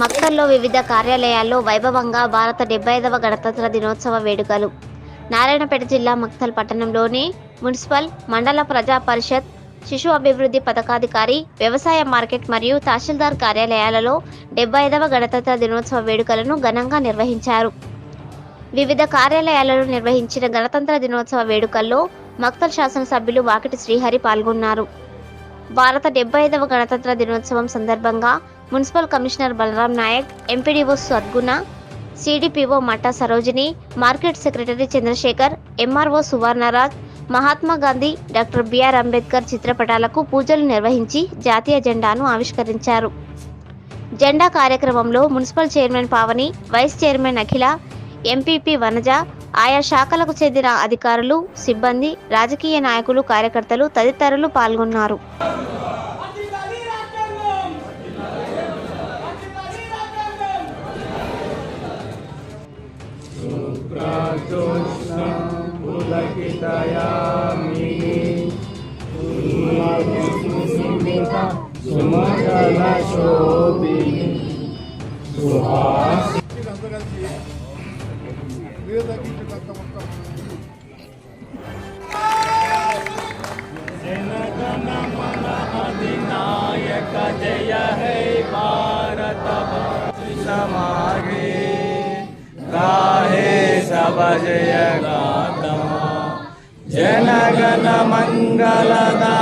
మక్తల్లో వివిధ కార్యాలయాల్లో వైభవంగా భారత డెబ్బై ఐదవ గణతంత్ర దినోత్సవ వేడుకలు. నారాయణపేట జిల్లా మక్తల్ పట్టణంలోని మున్సిపల్ మండల ప్రజా పరిషత్ శిశు అభివృద్ధి పథకాధికారి వ్యవసాయ మార్కెట్ మరియు తహసీల్దార్ కార్యాలయాలలో డెబ్బై ఐదవ గణతంత్ర దినోత్సవ వేడుకలను ఘనంగా నిర్వహించారు. వివిధ కార్యాలయాలలో నిర్వహించిన గణతంత్ర దినోత్సవ వేడుకల్లో మక్తల్ శాసనసభ్యులు వాకిటి శ్రీహరి పాల్గొన్నారు. భారత డెబ్బై ఐదవ గణతంత్ర దినోత్సవం సందర్భంగా municipal commissioner Balaram Naik MPDO Sadguna CDPO Matta Sarojini market secretary Chandrashekar MRO Suvarnaraj Mahatma Gandhi doctor B R Ambedkar చిత్రపటాలకు పూజలు నిర్వహించి జాతీయ జెండాను ఆవిష్కరించారు. జెండా కార్యక్రమంలో municipal chairman Pavani vice chairman Akhila MPP Vanaja ఆయా శాఖలకు చెందిన అధికారులు సిబ్బంది రాజకీయ నాయకులు కార్యకర్తలు తదితరులు పాల్గొన్నారు. सन्तोष्णं पुलकितयामिनी सुस्मिता सुमकलशोभिनी सुहास जनगणमनहधिनायक जय हे समागे रा భజయ గాతమ జనగణ మంగళదా